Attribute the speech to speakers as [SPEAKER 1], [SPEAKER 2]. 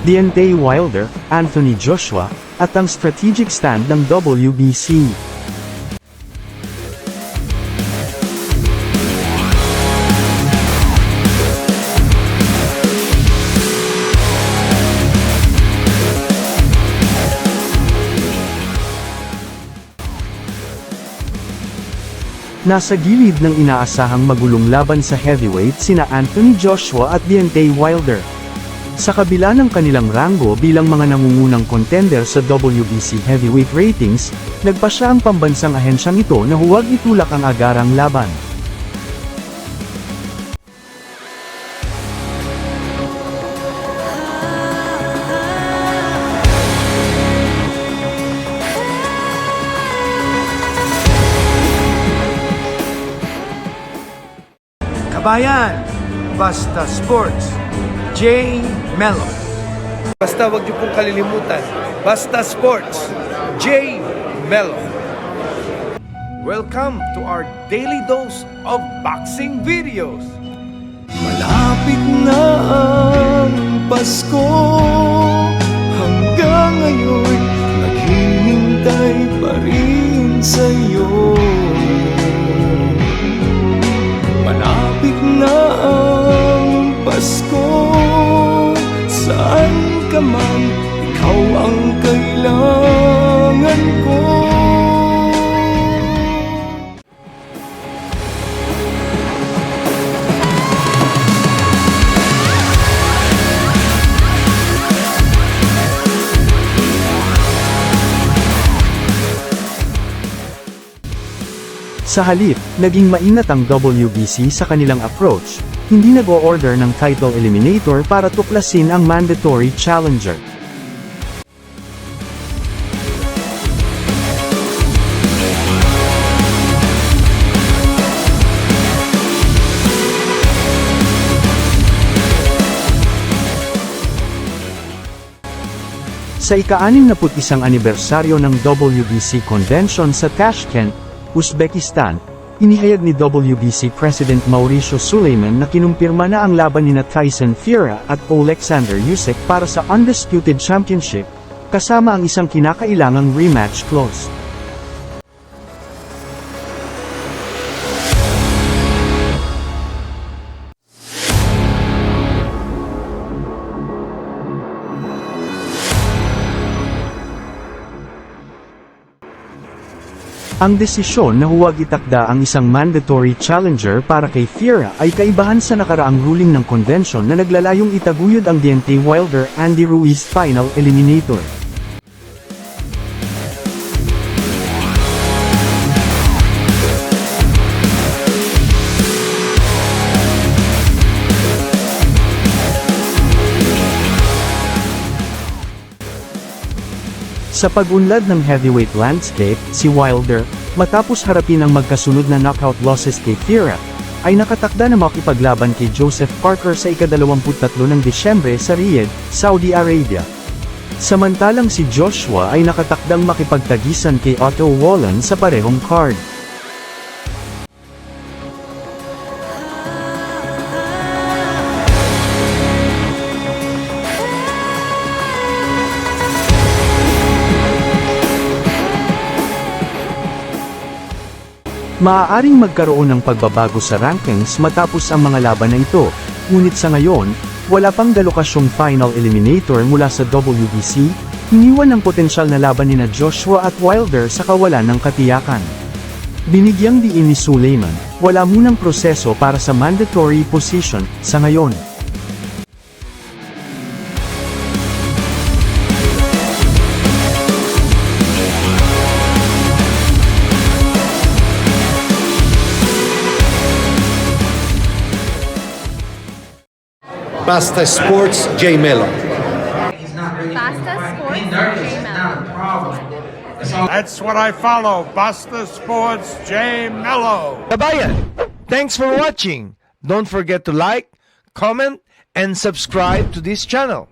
[SPEAKER 1] Deontay Wilder, Anthony Joshua, at ang strategic stand ng WBC. Nasa gilid ng inaasahang magulong laban sa heavyweight sina Anthony Joshua at Deontay Wilder. Sa kabila ng kanilang rango bilang mga nangungunang contender sa WBC heavyweight ratings, nagpa siya ang pambansang ahensyang ito na huwag itulak ang agarang laban.
[SPEAKER 2] Kabayan, Basta Sports, J. Mello. Basta wag niyo pong kalilimutan, Basta Sports, J. Mello. Welcome to our daily dose of boxing videos.
[SPEAKER 3] Malapit na ang Pasko ang kailangan ko
[SPEAKER 1] Sa halip, naging mainat ang WBC sa kanilang approach, hindi nag-o-order ng title eliminator para tuklasin ang mandatory challenger. Sa ika-61 anibersaryo ng WBC Convention sa Tashkent, Uzbekistan, inihayag ni WBC President Mauricio Suleiman na kinumpirma na ang laban ni Tyson Fury at Alexander Usyk para sa Undisputed Championship, kasama ang isang kinakailangang rematch clause. Ang desisyon na huwag itakda ang isang mandatory challenger para kay Fiera ay kaibahan sa nakaraang ruling ng convention na naglalayong itaguyod ang Deontay Wilder Andy Ruiz final eliminator. Sa pag-unlad ng heavyweight landscape, si Wilder, matapos harapin ang magkasunod na knockout losses kay Fiera, ay nakatakda na makipaglaban kay Joseph Parker sa ika-23 ng Disyembre sa Riyadh, Saudi Arabia. Samantalang si Joshua ay nakatakdang makipagtagisan kay Otto Wallen sa parehong card. Maaaring magkaroon ng pagbabago sa rankings matapos ang mga laban na ito, ngunit sa ngayon, wala pang galokasyong final eliminator mula sa WBC, iniwan ang potensyal na laban nina Joshua at Wilder sa kawalan ng katiyakan. Binigyang diin ni Suleiman, wala munang proseso para sa mandatory position, sa ngayon.
[SPEAKER 4] Basta Sports J Mello.
[SPEAKER 5] Basta Sports J Mello.
[SPEAKER 6] That's what I follow. Basta Sports J Mello.
[SPEAKER 2] Kabayan, thanks for watching. Don't forget to like, comment, and subscribe to this channel.